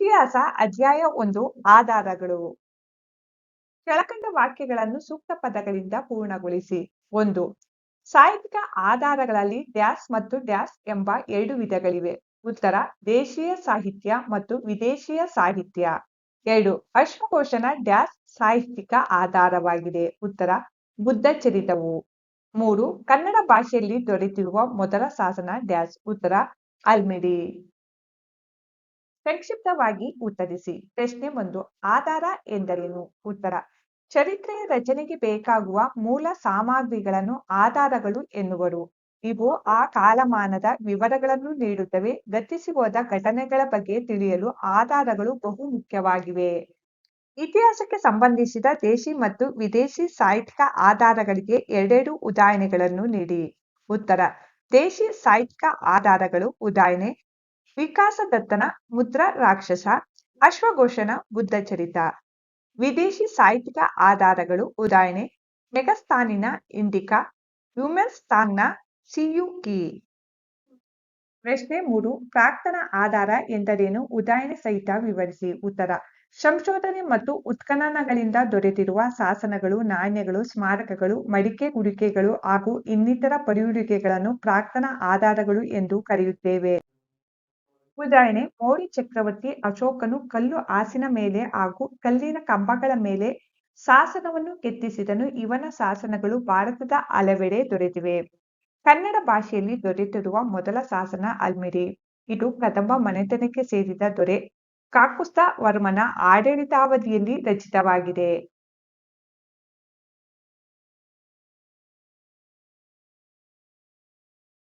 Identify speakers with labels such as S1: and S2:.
S1: ಇತಿಹಾಸ ಅಧ್ಯಾಯ ಒಂದು ಆಧಾರಗಳು. ಕೆಳಕಂಡ ವಾಕ್ಯಗಳನ್ನು ಸೂಕ್ತ ಪದಗಳಿಂದ ಪೂರ್ಣಗೊಳಿಸಿ. ಒಂದು, ಸಾಹಿತ್ಯಿಕ ಆಧಾರಗಳಲ್ಲಿ ಡ್ಯಾಸ್ ಮತ್ತು ಡ್ಯಾಸ್ ಎಂಬ ಎರಡು ವಿಧಗಳಿವೆ. ಉತ್ತರ, ದೇಶೀಯ ಸಾಹಿತ್ಯ ಮತ್ತು ವಿದೇಶೀಯ ಸಾಹಿತ್ಯ. ಎರಡು, ಅಶ್ವಘೋಷನ ಡ್ಯಾಸ್ ಸಾಹಿತ್ಯಿಕ ಆಧಾರವಾಗಿದೆ. ಉತ್ತರ, ಬುದ್ಧ ಚರಿತವು. ಮೂರು, ಕನ್ನಡ ಭಾಷೆಯಲ್ಲಿ ದೊರೆತಿರುವ ಮೊದಲ ಶಾಸನ ಡ್ಯಾಸ್. ಉತ್ತರ ಅಲ್ಮಿಡಿ ಸಂಕ್ಷಿಪ್ತವಾಗಿ ಉತ್ತರಿಸಿ. ಪ್ರಶ್ನೆ ಒಂದು, ಆಧಾರ ಎಂದರೇನು? ಉತ್ತರ ಚರಿತ್ರೆಯ ರಚನೆಗೆ ಬೇಕಾಗುವ ಮೂಲ ಸಾಮಗ್ರಿಗಳನ್ನು ಆಧಾರಗಳು ಎನ್ನುವರು. ಇವು ಆ ಕಾಲಮಾನದ ವಿವರಗಳನ್ನು ನೀಡುತ್ತವೆ ಗತಿಸಿ ಹೋದ ಘಟನೆಗಳ ಬಗ್ಗೆ ತಿಳಿಯಲು ಆಧಾರಗಳು ಬಹು ಮುಖ್ಯವಾಗಿವೆ. ಇತಿಹಾಸಕ್ಕೆ ಸಂಬಂಧಿಸಿದ ದೇಶಿ ಮತ್ತು ವಿದೇಶಿ ಸಾಹಿತ್ಯಿಕ ಆಧಾರಗಳಿಗೆ ಎರಡೆರಡು ಉದಾಹರಣೆಗಳನ್ನು ನೀಡಿ. ಉತ್ತರ, ದೇಶಿ ಸಾಹಿತ್ಯಿಕ ಆಧಾರಗಳು, ಉದಾಹರಣೆ ವಿಕಾಸದತ್ತನ ಮುದ್ರ ರಾಕ್ಷಸ, ಅಶ್ವಘೋಷನ ಬುದ್ಧ ಚರಿತ. ವಿದೇಶಿ ಸಾಹಿತ್ಯಿಕ ಆಧಾರಗಳು ಉದಾಹರಣೆ, ಮೆಗಸ್ತಾನಿನ ಇಂಡಿಕಾ ಯುಮೆನ್ಸ್ತಾನ್ನ ಸಿಯುಕಿ ಪ್ರಶ್ನೆ ಮೂರು, ಪ್ರಾಕ್ತನ ಆಧಾರ ಎಂದರೇನು? ಉದಾಹರಣೆ ಸಹಿತ ವಿವರಿಸಿ. ಉತ್ತರ, ಸಂಶೋಧನೆ ಮತ್ತು ಉತ್ಖನನಗಳಿಂದ ದೊರೆತಿರುವ ಶಾಸನಗಳು, ನಾಣ್ಯಗಳು, ಸ್ಮಾರಕಗಳು, ಮಡಿಕೆ ಕುಡಿಕೆಗಳು ಹಾಗೂ ಇನ್ನಿತರ ಪರಿಯುಡಿಕೆಗಳನ್ನು ಪ್ರಾಕ್ತನ ಆಧಾರಗಳು ಎಂದು ಕರೆಯುತ್ತೇವೆ. ಉದಾಹರಣೆ ಮೌರ್ಯ ಚಕ್ರವರ್ತಿ ಅಶೋಕನು ಕಲ್ಲು ಹಾಸಿನ ಮೇಲೆ ಹಾಗೂ ಕಲ್ಲಿನ ಕಂಬಗಳ ಮೇಲೆ ಶಾಸನವನ್ನು ಕೆತ್ತಿಸಿದನು. ಇವನ ಶಾಸನಗಳು ಭಾರತದ ಹಲವೆಡೆ ದೊರೆತಿವೆ. ಕನ್ನಡ ಭಾಷೆಯಲ್ಲಿ ದೊರೆತಿರುವ ಮೊದಲ ಶಾಸನ ಅಲ್ಮಿರಿ. ಇದು ಕದಂಬ ಮನೆತನಕ್ಕೆ ಸೇರಿದ ದೊರೆ. ಕಾಕುಸ್ತ ವರ್ಮನ ಆಡಳಿತಾವಧಿಯಲ್ಲಿ ರಚಿತವಾಗಿದೆ.